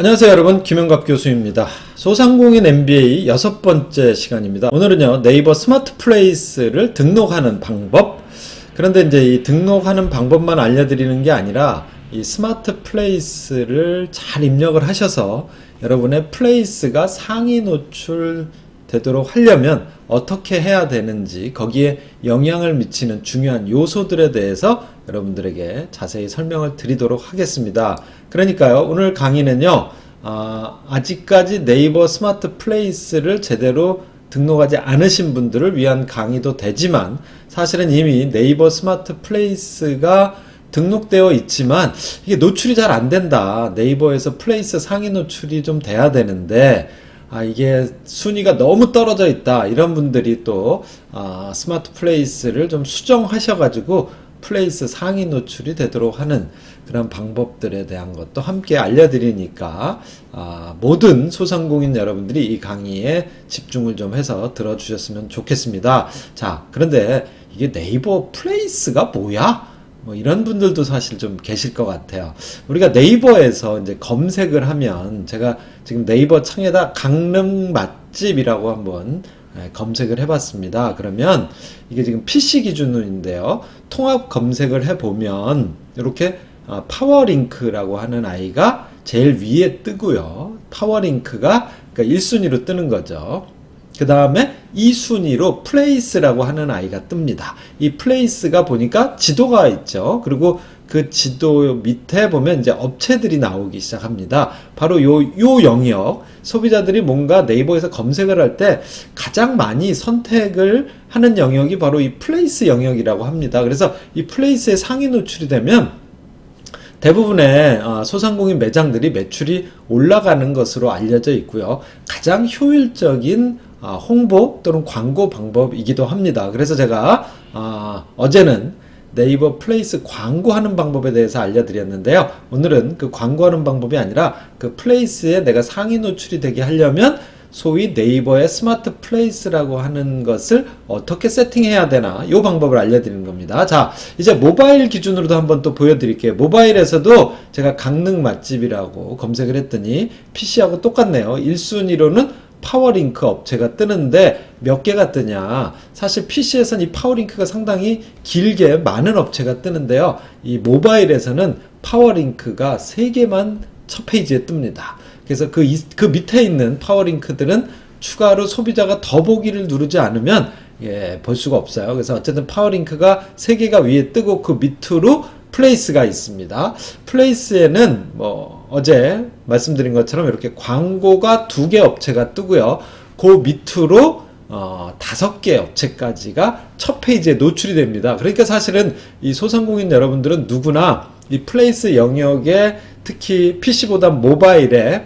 안녕하세요 여러분 김영갑 교수입니다. 소상공인 MBA 여섯 번째 시간입니다. 오늘은요 네이버 스마트 플레이스를 등록하는 방법 그런데 이제 이 등록하는 방법만 알려드리는 게 아니라 이 스마트 플레이스를 잘 입력을 하셔서 여러분의 플레이스가 상위 노출 되도록 하려면 어떻게 해야 되는지 거기에 영향을 미치는 중요한 요소들에 대해서 여러분들에게 자세히 설명을 드리도록 하겠습니다. 그러니까요, 오늘 강의는요, 아, 아직까지 네이버 스마트 플레이스를 제대로 등록하지 않으신 분들을 위한 강의도 되지만 사실은 이미 네이버 스마트 플레이스가 등록되어 있지만 이게 노출이 잘 안 된다. 네이버에서 플레이스 상위 노출이 좀 돼야 되는데 아, 이게 순위가 너무 떨어져 있다. 이런 분들이 또, 아, 스마트 플레이스를 좀 수정하셔 가지고 플레이스 상위 노출이 되도록 하는 그런 방법들에 대한 것도 함께 알려드리니까, 아, 모든 소상공인 여러분들이 이 강의에 집중을 좀 해서 들어주셨으면 좋겠습니다. 자, 그런데 이게 네이버 플레이스가 뭐야? 뭐 이런 분들도 사실 좀 계실 것 같아요. 우리가 네이버에서 이제 검색을 하면 제가 지금 네이버 창에다 강릉 맛집이라고 한번 예, 검색을 해봤습니다. 그러면 이게 지금 PC 기준인데요. 통합 검색을 해보면 이렇게 아, 파워링크라고 하는 아이가 제일 위에 뜨고요. 파워링크가 그러니까 1순위로 뜨는 거죠. 그 다음에 2순위로 플레이스라고 하는 아이가 뜹니다. 이 플레이스가 보니까 지도가 있죠. 그리고 그 지도 밑에 보면 이제 업체들이 나오기 시작합니다. 바로 요, 요 영역, 소비자들이 뭔가 네이버에서 검색을 할 때 가장 많이 선택을 하는 영역이 바로 이 플레이스 영역이라고 합니다. 그래서 이 플레이스의 상위 노출이 되면 대부분의 어, 소상공인 매장들이 매출이 올라가는 것으로 알려져 있고요. 가장 효율적인 어, 홍보 또는 광고 방법이기도 합니다. 그래서 제가 어, 어제는 네이버 플레이스 광고하는 방법에 대해서 알려드렸는데요. 오늘은 그 광고하는 방법이 아니라 그 플레이스에 내가 상위 노출이 되게 하려면 소위 네이버의 스마트 플레이스라고 하는 것을 어떻게 세팅해야 되나 이 방법을 알려드리는 겁니다. 자 이제 모바일 기준으로도 한번 또 보여드릴게요. 모바일에서도 제가 강릉 맛집이라고 검색을 했더니 PC하고 똑같네요. 1순위로는 파워링크 업체가 뜨는데 몇 개가 뜨냐 사실 PC에서는 이 파워링크가 상당히 길게 많은 업체가 뜨는데요 이 모바일에서는 파워링크가 3개만 첫 페이지에 뜹니다 그래서 그, 이- 그 밑에 있는 파워링크들은 추가로 소비자가 더보기를 누르지 않으면 예, 볼 수가 없어요. 그래서 어쨌든 파워링크가 3개가 위에 뜨고 그 밑으로 플레이스가 있습니다. 플레이스에는 뭐 어제 말씀드린 것처럼 이렇게 광고가 두 개 업체가 뜨고요. 그 밑으로 어, 다섯 개 업체까지가 첫 페이지에 노출이 됩니다. 그러니까 사실은 이 소상공인 여러분들은 누구나 이 플레이스 영역에 특히 PC보다 모바일에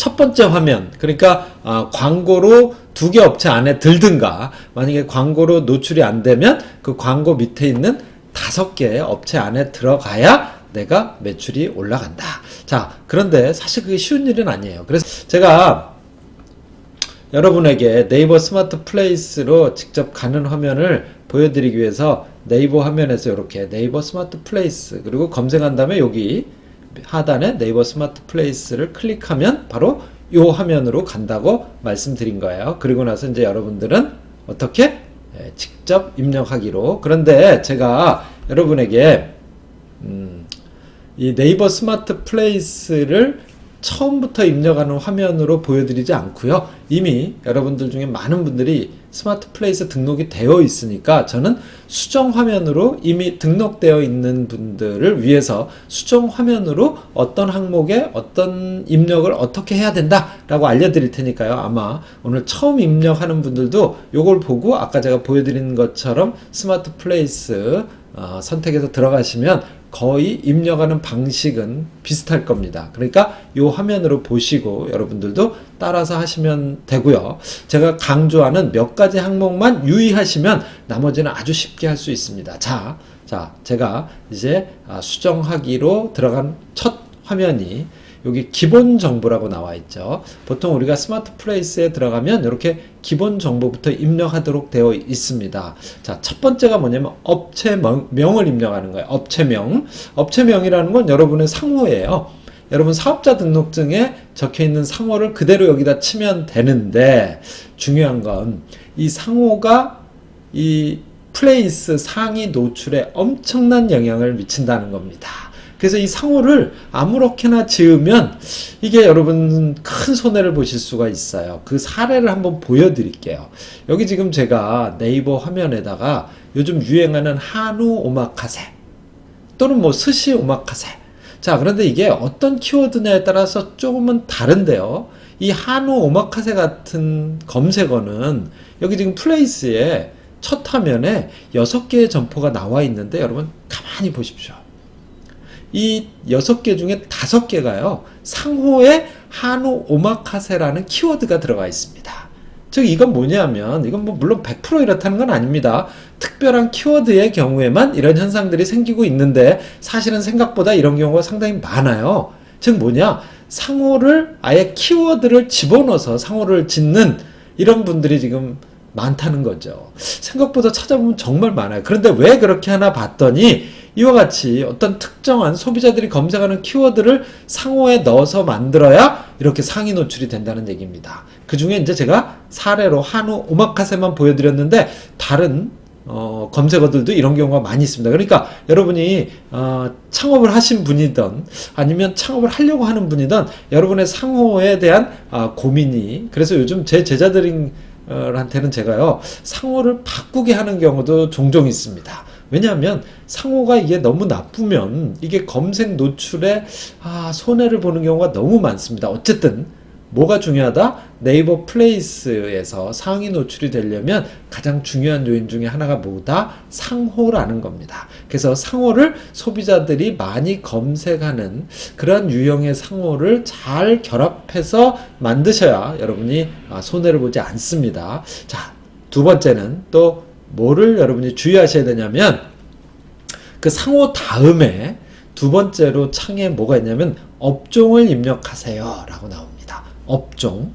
첫 번째 화면 그러니까 아, 광고로 두 개 업체 안에 들든가 만약에 광고로 노출이 안 되면 그 광고 밑에 있는 다섯 개 업체 안에 들어가야 내가 매출이 올라간다. 자 그런데 사실 그게 쉬운 일은 아니에요. 그래서 제가 여러분에게 네이버 스마트 플레이스로 직접 가는 화면을 보여드리기 위해서 네이버 화면에서 이렇게 네이버 스마트 플레이스 그리고 검색한 다음에 여기 하단에 네이버 스마트 플레이스를 클릭하면 바로 이 화면으로 간다고 말씀드린 거예요. 그리고 나서 이제 여러분들은 어떻게 예, 직접 입력하기로 그런데 제가 여러분에게 음, 이 네이버 스마트 플레이스를 처음부터 입력하는 화면으로 보여드리지 않고요. 이미 여러분들 중에 많은 분들이 스마트 플레이스 등록이 되어 있으니까 저는 수정 화면으로 이미 등록되어 있는 분들을 위해서 수정 화면으로 어떤 항목에 어떤 입력을 어떻게 해야 된다라고 알려드릴 테니까요. 아마 오늘 처음 입력하는 분들도 이걸 보고 아까 제가 보여드린 것처럼 스마트 플레이스 어, 선택해서 들어가시면 거의 입력하는 방식은 비슷할 겁니다. 그러니까 이 화면으로 보시고 여러분들도 따라서 하시면 되고요. 제가 강조하는 몇 가지 항목만 유의하시면 나머지는 아주 쉽게 할 수 있습니다. 자, 자, 제가 이제 아, 수정하기로 들어간 첫 화면이 여기 기본 정보라고 나와 있죠. 보통 우리가 스마트 플레이스에 들어가면 이렇게 기본 정보부터 입력하도록 되어 있습니다. 자, 첫 번째가 뭐냐면 업체명을 입력하는 거예요. 업체명. 업체명이라는 건 여러분의 상호예요. 여러분 사업자 등록증에 적혀 있는 상호를 그대로 여기다 치면 되는데 중요한 건 이 상호가 이 플레이스 상위 노출에 엄청난 영향을 미친다는 겁니다. 그래서 이 상호를 아무렇게나 지으면 이게 여러분 큰 손해를 보실 수가 있어요. 그 사례를 한번 보여드릴게요. 여기 지금 제가 네이버 화면에다가 요즘 유행하는 한우 오마카세 또는 뭐 스시 오마카세. 자, 그런데 이게 어떤 키워드냐에 따라서 조금은 다른데요. 이 한우 오마카세 같은 검색어는 여기 지금 플레이스에 첫 화면에 여섯 개의 점포가 나와 있는데 여러분 가만히 보십시오. 이 여섯 개 중에 다섯 개가요, 상호에 한우 오마카세라는 키워드가 들어가 있습니다. 즉, 이건 뭐냐면, 이건 뭐, 물론 100% 이렇다는 건 아닙니다. 특별한 키워드의 경우에만 이런 현상들이 생기고 있는데, 사실은 생각보다 이런 경우가 상당히 많아요. 즉, 뭐냐, 상호를 아예 키워드를 집어넣어서 상호를 짓는 이런 분들이 지금 많다는 거죠. 생각보다 찾아보면 정말 많아요. 그런데 왜 그렇게 하나 봤더니 이와 같이 어떤 특정한 소비자들이 검색하는 키워드를 상호에 넣어서 만들어야 이렇게 상위 노출이 된다는 얘기입니다. 그 중에 이제 제가 사례로 한우 오마카세만 보여드렸는데 다른 어, 검색어들도 이런 경우가 많이 있습니다. 그러니까 여러분이 어, 창업을 하신 분이든 아니면 창업을 하려고 하는 분이든 여러분의 상호에 대한 아, 고민이 그래서 요즘 제 제자들인 한테는 제가요 상호를 바꾸게 하는 경우도 종종 있습니다. 왜냐하면 상호가 이게 너무 나쁘면 이게 검색 노출에 아, 손해를 보는 경우가 너무 많습니다. 어쨌든 뭐가 중요하다? 네이버 플레이스에서 상위 노출이 되려면 가장 중요한 요인 중에 하나가 뭐다? 상호라는 겁니다. 그래서 상호를 소비자들이 많이 검색하는 그런 유형의 상호를 잘 결합해서 만드셔야 여러분이 아, 손해를 보지 않습니다. 자, 두 번째는 또 뭐를 여러분이 주의하셔야 되냐면 그 상호 다음에 두 번째로 창에 뭐가 있냐면 업종을 입력하세요 라고 나옵니다. 업종.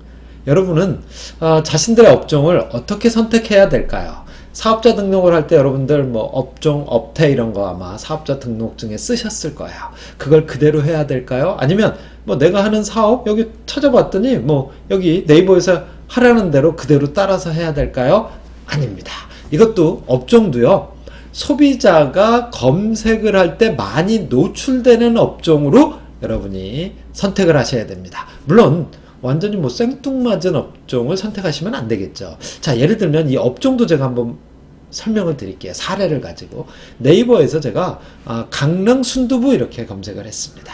여러분은 어, 자신들의 업종을 어떻게 선택해야 될까요? 사업자 등록을 할 때 여러분들 뭐 업종, 업태 이런 거 아마 사업자 등록증에 쓰셨을 거예요. 그걸 그대로 해야 될까요? 아니면 뭐 내가 하는 사업 여기 찾아봤더니 뭐 여기 네이버에서 하라는 대로 그대로 따라서 해야 될까요? 아닙니다. 이것도 업종도요. 소비자가 검색을 할 때 많이 노출되는 업종으로 여러분이 선택을 하셔야 됩니다. 물론 완전히 뭐 생뚱맞은 업종을 선택하시면 안 되겠죠. 자, 예를 들면 이 업종도 제가 한번 설명을 드릴게요. 사례를 가지고 네이버에서 제가 아, 강릉 순두부 이렇게 검색을 했습니다.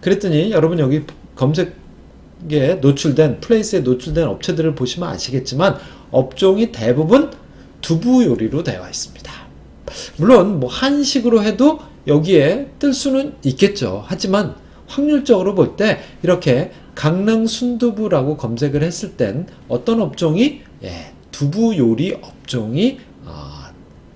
그랬더니 여러분 여기 검색에 노출된 플레이스에 노출된 업체들을 보시면 아시겠지만 업종이 대부분 두부 요리로 되어 있습니다. 물론 뭐 한식으로 해도 여기에 뜰 수는 있겠죠. 하지만 확률적으로 볼 때 이렇게 강릉 순두부라고 검색을 했을 땐 어떤 업종이 예, 두부 요리 업종이 어,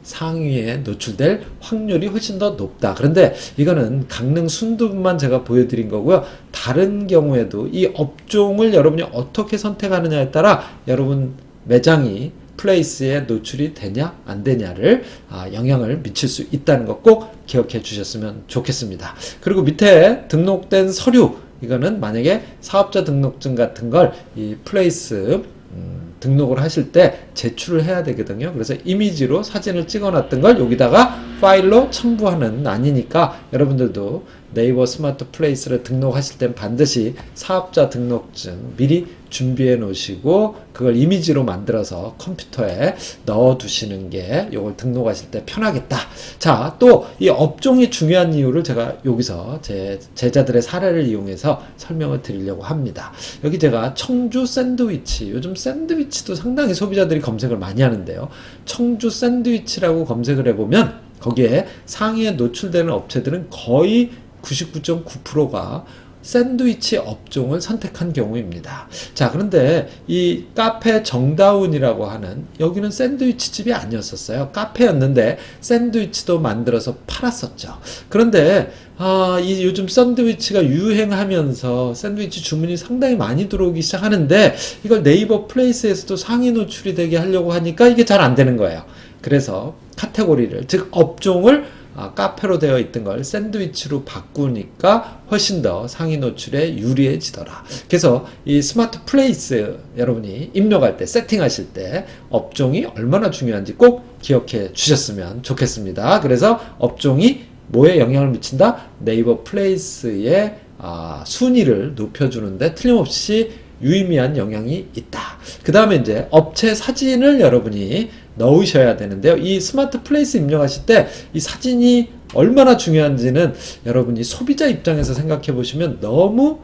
상위에 노출될 확률이 훨씬 더 높다. 그런데 이거는 강릉 순두부만 제가 보여드린 거고요. 다른 경우에도 이 업종을 여러분이 어떻게 선택하느냐에 따라 여러분 매장이 플레이스에 노출이 되냐 안 되냐를 아, 영향을 미칠 수 있다는 것 꼭 기억해 주셨으면 좋겠습니다. 그리고 밑에 등록된 서류 이거는 만약에 사업자 등록증 같은 걸 이 플레이스 음, 등록을 하실 때 제출을 해야 되거든요. 그래서 이미지로 사진을 찍어놨던 걸 여기다가 파일로 첨부하는 아니니까 여러분들도 네이버 스마트 플레이스를 등록하실 땐 반드시 사업자 등록증 미리 준비해 놓으시고 그걸 이미지로 만들어서 컴퓨터에 넣어 두시는 게 이걸 등록하실 때 편하겠다. 자, 또 이 업종이 중요한 이유를 제가 여기서 제 제자들의 사례를 이용해서 설명을 드리려고 합니다. 여기 제가 청주 샌드위치, 요즘 샌드위치도 상당히 소비자들이 검색을 많이 하는데요. 청주 샌드위치라고 검색을 해 보면 거기에 상위에 노출되는 업체들은 거의 99.9%가 샌드위치 업종을 선택한 경우입니다. 자, 그런데 이 카페 정다운이라고 하는 여기는 샌드위치 집이 아니었었어요. 카페였는데 샌드위치도 만들어서 팔았었죠. 그런데 아, 이 요즘 샌드위치가 유행하면서 샌드위치 주문이 상당히 많이 들어오기 시작하는데 이걸 네이버 플레이스에서도 상위 노출이 되게 하려고 하니까 이게 잘 안 되는 거예요. 그래서 카테고리를 즉 업종을 아, 카페로 되어 있던 걸 샌드위치로 바꾸니까 훨씬 더 상위 노출에 유리해지더라. 그래서 이 스마트 플레이스 여러분이 입력할 때 세팅하실 때 업종이 얼마나 중요한지 꼭 기억해 주셨으면 좋겠습니다. 그래서 업종이 뭐에 영향을 미친다? 네이버 플레이스의 아, 순위를 높여주는데 틀림없이 유의미한 영향이 있다. 그 다음에 이제 업체 사진을 여러분이 넣으셔야 되는데요. 이 스마트 플레이스 입력하실 때 이 사진이 얼마나 중요한지는 여러분이 소비자 입장에서 생각해 보시면 너무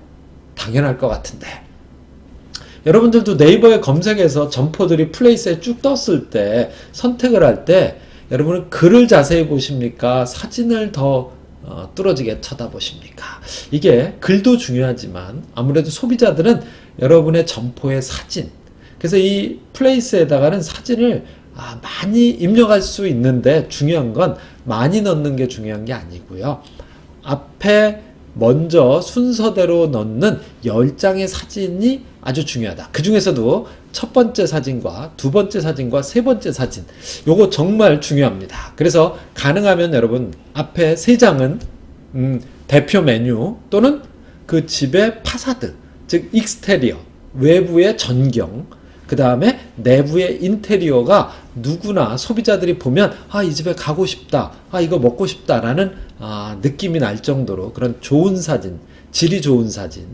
당연할 것 같은데. 여러분들도 네이버에 검색해서 점포들이 플레이스에 쭉 떴을 때 선택을 할 때 여러분은 글을 자세히 보십니까? 사진을 더 어, 뚫어지게 쳐다보십니까? 이게 글도 중요하지만 아무래도 소비자들은 여러분의 점포의 사진 그래서 이 플레이스에다가는 사진을 아, 많이 입력할 수 있는데 중요한 건 많이 넣는 게 중요한 게 아니고요. 앞에 먼저 순서대로 넣는 10장의 사진이 아주 중요하다. 그 중에서도 첫 번째 사진과 두 번째 사진과 세 번째 사진. 요거 정말 중요합니다. 그래서 가능하면 여러분 앞에 세 장은 음, 대표 메뉴 또는 그 집의 파사드, 즉 익스테리어, 외부의 전경, 그 다음에 내부의 인테리어가 누구나 소비자들이 보면 아 이 집에 가고 싶다, 아 이거 먹고 싶다라는 아, 느낌이 날 정도로 그런 좋은 사진, 질이 좋은 사진,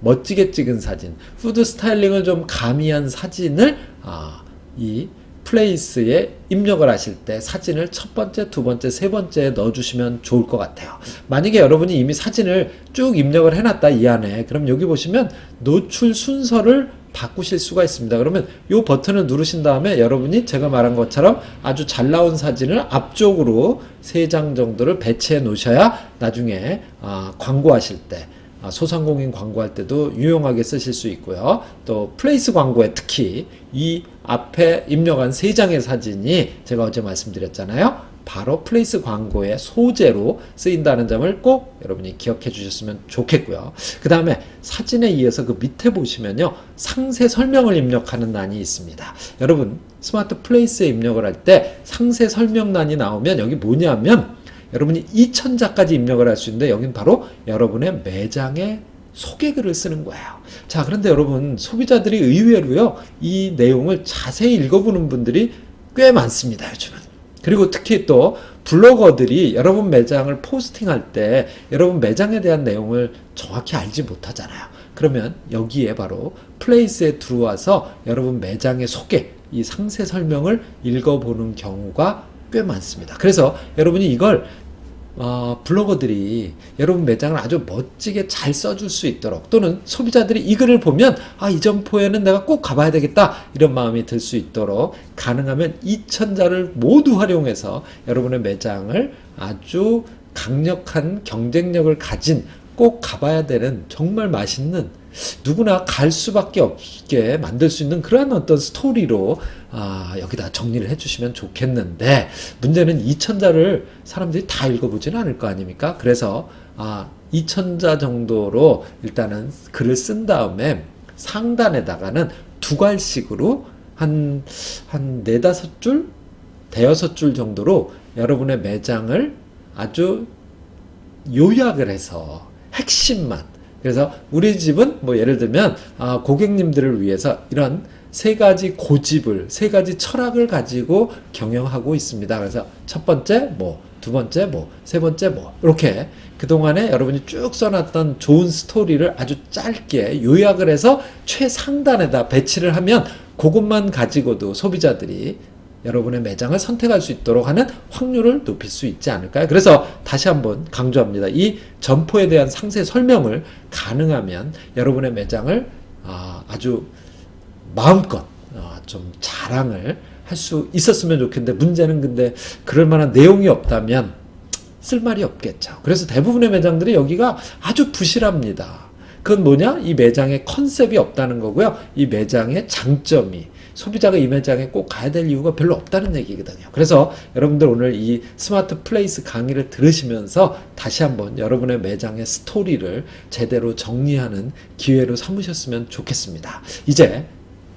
멋지게 찍은 사진, 푸드 스타일링을 좀 가미한 사진을 아, 이 플레이스에 입력을 하실 때 사진을 첫 번째, 두 번째, 세 번째에 넣어주시면 좋을 것 같아요. 만약에 여러분이 이미 사진을 쭉 입력을 해놨다 이 안에. 그럼 여기 보시면 노출 순서를 바꾸실 수가 있습니다. 그러면 이 버튼을 누르신 다음에 여러분이 제가 말한 것처럼 아주 잘 나온 사진을 앞쪽으로 세장 정도를 배치해 놓으셔야 나중에 아, 광고하실 때 아, 소상공인 광고할 때도 유용하게 쓰실 수 있고요. 또 플레이스 광고에 특히 이 앞에 입력한 세 장의 사진이 제가 어제 말씀드렸잖아요. 바로 플레이스 광고의 소재로 쓰인다는 점을 꼭 여러분이 기억해 주셨으면 좋겠고요. 그 다음에 사진에 이어서 그 밑에 보시면요. 상세 설명을 입력하는欄이 있습니다. 여러분, 스마트 플레이스에 입력을 할 때 상세 설명란이 나오면 여기 뭐냐면 여러분이 2천자까지 입력을 할 수 있는데 여긴 바로 여러분의 매장의 소개글을 쓰는 거예요. 자, 그런데 여러분, 소비자들이 의외로요, 이 내용을 자세히 읽어보는 분들이 꽤 많습니다, 요즘은. 그리고 특히 또 블로거들이 여러분 매장을 포스팅할 때 여러분 매장에 대한 내용을 정확히 알지 못하잖아요. 그러면 여기에 바로 플레이스에 들어와서 여러분 매장의 소개, 이 상세 설명을 읽어보는 경우가 꽤 많습니다. 그래서 여러분이 이걸 어, 블로거들이 여러분 매장을 아주 멋지게 잘 써줄 수 있도록 또는 소비자들이 이 글을 보면 아, 이 점포에는 내가 꼭 가봐야 되겠다 이런 마음이 들 수 있도록 가능하면 2천자를 모두 활용해서 여러분의 매장을 아주 강력한 경쟁력을 가진 꼭 가봐야 되는 정말 맛있는 누구나 갈 수밖에 없게 만들 수 있는 그러한 어떤 스토리로 아, 여기다 정리를 해주시면 좋겠는데 문제는 2천자를 사람들이 다 읽어보지는 않을 거 아닙니까? 그래서 아, 2천자 정도로 일단은 글을 쓴 다음에 상단에다가는 두 갈씩으로 한, 한 네다섯 줄? 대여섯 줄 정도로 여러분의 매장을 아주 요약을 해서 핵심만 그래서 우리 집은 뭐 예를 들면 아, 고객님들을 위해서 이런 세 가지 고집을 세 가지 철학을 가지고 경영하고 있습니다. 그래서 첫 번째 뭐 두 번째 뭐 세 번째 뭐 이렇게 그동안에 여러분이 쭉 써놨던 좋은 스토리를 아주 짧게 요약을 해서 최상단에다 배치를 하면 그것만 가지고도 소비자들이 여러분의 매장을 선택할 수 있도록 하는 확률을 높일 수 있지 않을까요? 그래서 다시 한번 강조합니다. 이 점포에 대한 상세 설명을 가능하면 여러분의 매장을 아, 아주 마음껏 어, 좀 자랑을 할 수 있었으면 좋겠는데 문제는 근데 그럴 만한 내용이 없다면 쓸 말이 없겠죠. 그래서 대부분의 매장들이 여기가 아주 부실합니다. 그건 뭐냐? 이 매장의 컨셉이 없다는 거고요. 이 매장의 장점이 소비자가 이 매장에 꼭 가야 될 이유가 별로 없다는 얘기거든요. 그래서 여러분들 오늘 이 스마트 플레이스 강의를 들으시면서 다시 한번 여러분의 매장의 스토리를 제대로 정리하는 기회로 삼으셨으면 좋겠습니다. 이제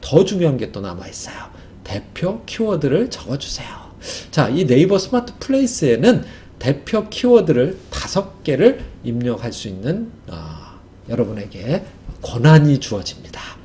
더 중요한 게 또 남아 있어요. 대표 키워드를 적어주세요. 자, 이 네이버 스마트 플레이스에는 대표 키워드를 다섯 개를 입력할 수 있는 아, 여러분에게 권한이 주어집니다.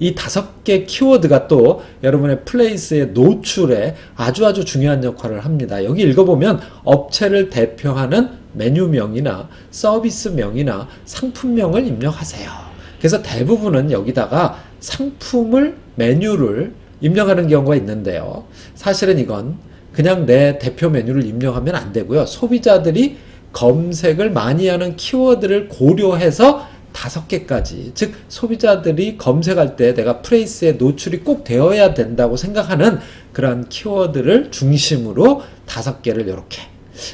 이 다섯 개 키워드가 또 여러분의 플레이스의 노출에 아주 아주 중요한 역할을 합니다. 여기 읽어보면 업체를 대표하는 메뉴명이나 서비스명이나 상품명을 입력하세요. 그래서 대부분은 여기다가 상품을 메뉴를 입력하는 경우가 있는데요. 사실은 이건 그냥 내 대표 메뉴를 입력하면 안 되고요. 소비자들이 검색을 많이 하는 키워드를 고려해서 다섯 개까지. 즉 소비자들이 검색할 때 내가 프레이스에 노출이 꼭 되어야 된다고 생각하는 그러한 키워드를 중심으로 다섯 개를 이렇게.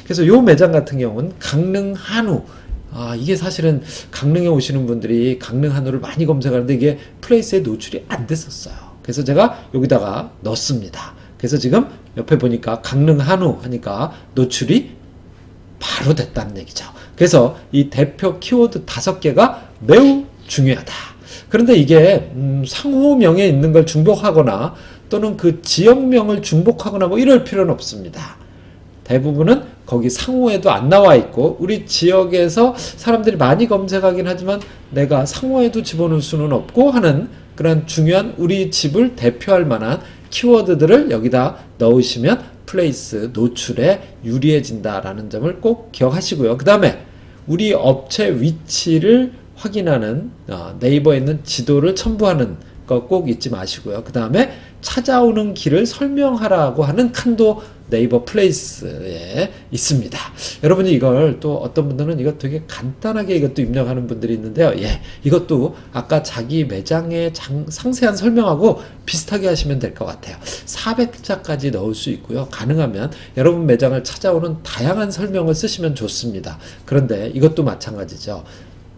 그래서 요 매장 같은 경우는 강릉 한우. 아 이게 사실은 강릉에 오시는 분들이 강릉 한우를 많이 검색하는데 이게 플레이스에 노출이 안 됐었어요. 그래서 제가 여기다가 넣습니다. 그래서 지금 옆에 보니까 강릉 한우 하니까 노출이 바로 됐다는 얘기죠. 그래서 이 대표 키워드 다섯 개가 매우 중요하다. 그런데 이게 음, 상호명에 있는 걸 중복하거나 또는 그 지역명을 중복하거나 뭐 이럴 필요는 없습니다. 대부분은 거기 상호에도 안 나와 있고 우리 지역에서 사람들이 많이 검색하긴 하지만 내가 상호에도 집어넣을 수는 없고 하는 그런 중요한 우리 집을 대표할 만한 키워드들을 여기다 넣으시면 플레이스 노출에 유리해진다라는 점을 꼭 기억하시고요. 그 다음에 우리 업체 위치를 확인하는 어, 네이버에 있는 지도를 첨부하는 거 꼭 잊지 마시고요. 그 다음에 찾아오는 길을 설명하라고 하는 칸도 네이버 플레이스에 있습니다. 여러분이 이걸 또 어떤 분들은 이거 되게 간단하게 이것도 입력하는 분들이 있는데요. 예, 이것도 아까 자기 매장의 장, 상세한 설명하고 비슷하게 하시면 될 것 같아요. 400자까지 넣을 수 있고요. 가능하면 여러분 매장을 찾아오는 다양한 설명을 쓰시면 좋습니다. 그런데 이것도 마찬가지죠.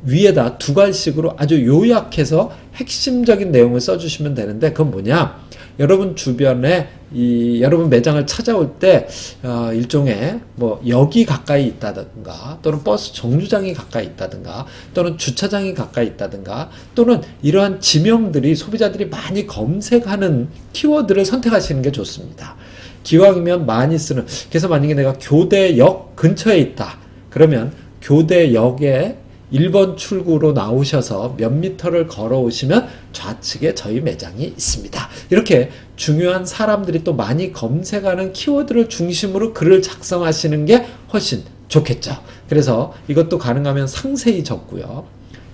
위에다 두 갈씩으로 아주 요약해서 핵심적인 내용을 써주시면 되는데 그건 뭐냐? 여러분 주변에 이 여러분 매장을 찾아올 때 어, 일종의 뭐 역이 가까이 있다든가 또는 버스 정류장이 가까이 있다든가 또는 주차장이 가까이 있다든가 또는 이러한 지명들이 소비자들이 많이 검색하는 키워드를 선택하시는 게 좋습니다. 기왕이면 많이 쓰는 그래서 만약에 내가 교대역 근처에 있다 그러면 교대역에 1번 출구로 나오셔서 몇 미터를 걸어오시면 좌측에 저희 매장이 있습니다. 이렇게 중요한 사람들이 또 많이 검색하는 키워드를 중심으로 글을 작성하시는 게 훨씬 좋겠죠. 그래서 이것도 가능하면 상세히 적고요.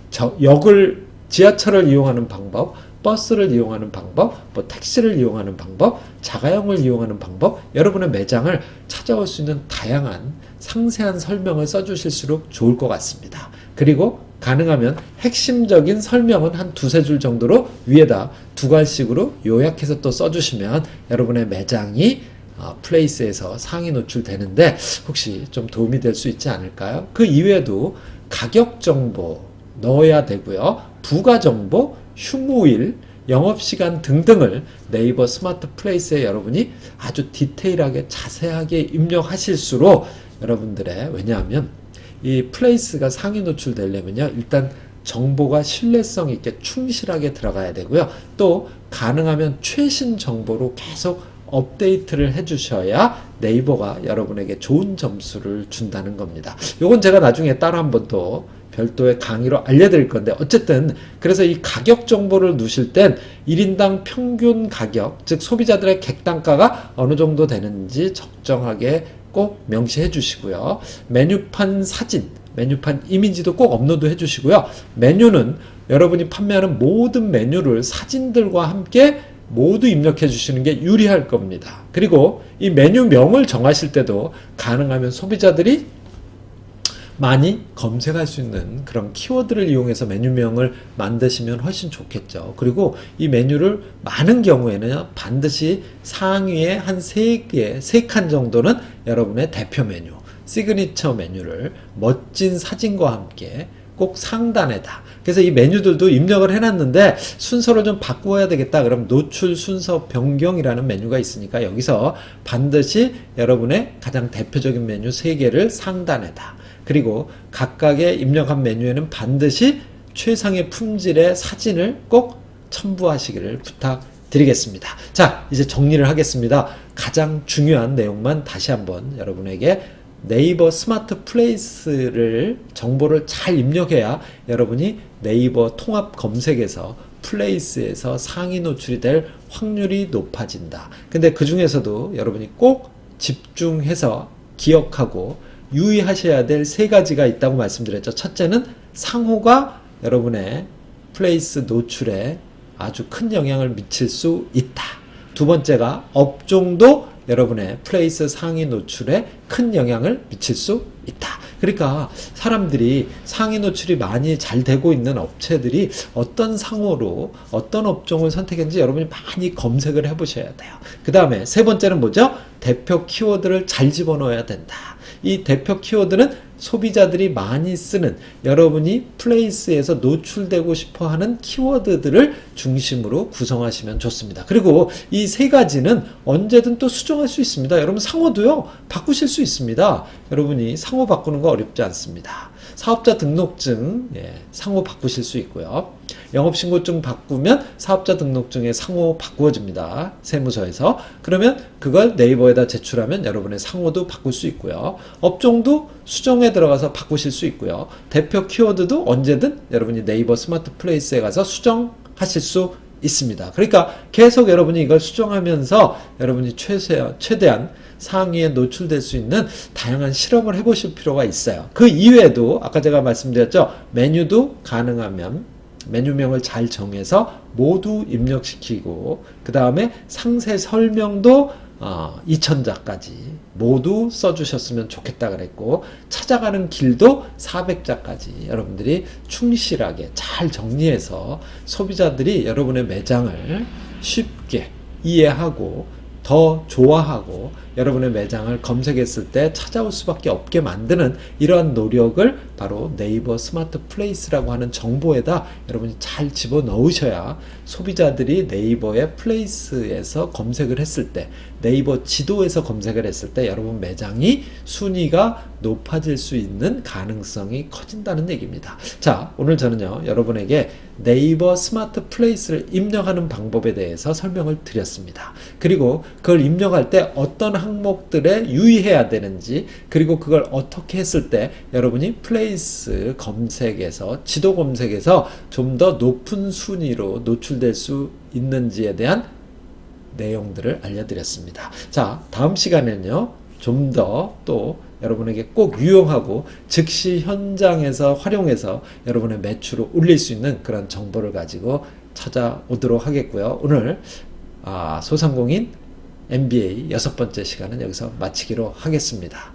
저 역을 지하철을 이용하는 방법, 버스를 이용하는 방법, 뭐 택시를 이용하는 방법, 자가용을 이용하는 방법, 여러분의 매장을 찾아올 수 있는 다양한 상세한 설명을 써주실수록 좋을 것 같습니다. 그리고 가능하면 핵심적인 설명은 한 두세 줄 정도로 위에다 두 갈씩으로 요약해서 또 써주시면 여러분의 매장이 어, 플레이스에서 상위 노출되는데 혹시 좀 도움이 될 수 있지 않을까요? 그 이외에도 가격 정보 넣어야 되고요. 부가 정보, 휴무일, 영업시간 등등을 네이버 스마트 플레이스에 여러분이 아주 디테일하게 자세하게 입력하실수록 여러분들의 왜냐하면 이 플레이스가 상위 노출되려면요. 일단 정보가 신뢰성 있게 충실하게 들어가야 되고요. 또 가능하면 최신 정보로 계속 업데이트를 해주셔야 네이버가 여러분에게 좋은 점수를 준다는 겁니다. 요건 제가 나중에 따로 한번 더 별도의 강의로 알려드릴 건데 어쨌든 그래서 이 가격 정보를 넣으실 땐 1인당 평균 가격 즉 소비자들의 객단가가 어느 정도 되는지 적정하게 꼭 명시해 주시고요. 메뉴판 사진, 메뉴판 이미지도 꼭 업로드 해 주시고요. 메뉴는 여러분이 판매하는 모든 메뉴를 사진들과 함께 모두 입력해 주시는 게 유리할 겁니다. 그리고 이 메뉴명을 정하실 때도 가능하면 소비자들이 많이 검색할 수 있는 그런 키워드를 이용해서 메뉴명을 만드시면 훨씬 좋겠죠. 그리고 이 메뉴를 많은 경우에는 반드시 상위에 한 세개세칸 정도는 여러분의 대표 메뉴, 시그니처 메뉴를 멋진 사진과 함께 꼭 상단에다. 그래서 이 메뉴들도 입력을 해놨는데 순서를 좀 바꾸어야 되겠다. 그럼 노출 순서 변경이라는 메뉴가 있으니까 여기서 반드시 여러분의 가장 대표적인 메뉴 세개를 상단에다. 그리고 각각의 입력한 메뉴에는 반드시 최상의 품질의 사진을 꼭 첨부하시기를 부탁드리겠습니다. 자, 이제 정리를 하겠습니다. 가장 중요한 내용만 다시 한번 여러분에게 네이버 스마트 플레이스를 정보를 잘 입력해야 여러분이 네이버 통합 검색에서 플레이스에서 상위 노출이 될 확률이 높아진다. 근데 그 중에서도 여러분이 꼭 집중해서 기억하고 유의하셔야 될 세 가지가 있다고 말씀드렸죠. 첫째는 상호가 여러분의 플레이스 노출에 아주 큰 영향을 미칠 수 있다. 두 번째가 업종도 여러분의 플레이스 상위 노출에 큰 영향을 미칠 수 있다. 그러니까 사람들이 상위 노출이 많이 잘 되고 있는 업체들이 어떤 상호로 어떤 업종을 선택했는지 여러분이 많이 검색을 해보셔야 돼요. 그 다음에 세 번째는 뭐죠? 대표 키워드를 잘 집어넣어야 된다. 이 대표 키워드는 소비자들이 많이 쓰는 여러분이 플레이스에서 노출되고 싶어 하는 키워드들을 중심으로 구성하시면 좋습니다. 그리고 이 세 가지는 언제든 또 수정할 수 있습니다. 여러분 상호도요, 바꾸실 수 있습니다. 여러분이 상호 바꾸는 거 어렵지 않습니다. 사업자 등록증, 예, 상호 바꾸실 수 있고요. 영업신고증 바꾸면 사업자 등록증에 상호 바꾸어집니다. 세무서에서. 그러면 그걸 네이버에다 제출하면 여러분의 상호도 바꿀 수 있고요. 업종도 수정에 들어가서 바꾸실 수 있고요. 대표 키워드도 언제든 여러분이 네이버 스마트 플레이스에 가서 수정하실 수 있습니다. 그러니까 계속 여러분이 이걸 수정하면서 여러분이 최세, 최대한 상위에 노출될 수 있는 다양한 실험을 해보실 필요가 있어요. 그 이외에도 아까 제가 말씀드렸죠. 메뉴도 가능하면 메뉴명을 잘 정해서 모두 입력시키고 그 다음에 상세 설명도 어, 2000자까지 모두 써주셨으면 좋겠다 그랬고 찾아가는 길도 400자까지 여러분들이 충실하게 잘 정리해서 소비자들이 여러분의 매장을 쉽게 이해하고 더 좋아하고 여러분의 매장을 검색했을 때 찾아올 수밖에 없게 만드는 이러한 노력을 바로 네이버 스마트 플레이스라고 하는 정보에다 여러분이 잘 집어 넣으셔야 소비자들이 네이버의 플레이스에서 검색을 했을 때 네이버 지도에서 검색을 했을 때 여러분 매장이 순위가 높아질 수 있는 가능성이 커진다는 얘기입니다. 자, 오늘 저는요, 여러분에게 네이버 스마트 플레이스를 입력하는 방법에 대해서 설명을 드렸습니다. 그리고 그걸 입력할 때 어떤 항목들에 유의해야 되는지, 그리고 그걸 어떻게 했을 때 여러분이 플레이스 검색에서, 지도 검색에서 좀 더 높은 순위로 노출될 수 있는지에 대한 내용들을 알려드렸습니다. 자, 다음 시간에는요, 좀 더 또 여러분에게 꼭 유용하고 즉시 현장에서 활용해서 여러분의 매출을 올릴 수 있는 그런 정보를 가지고 찾아오도록 하겠고요. 오늘 아, 소상공인 MBA 여섯 번째 시간은 여기서 마치기로 하겠습니다.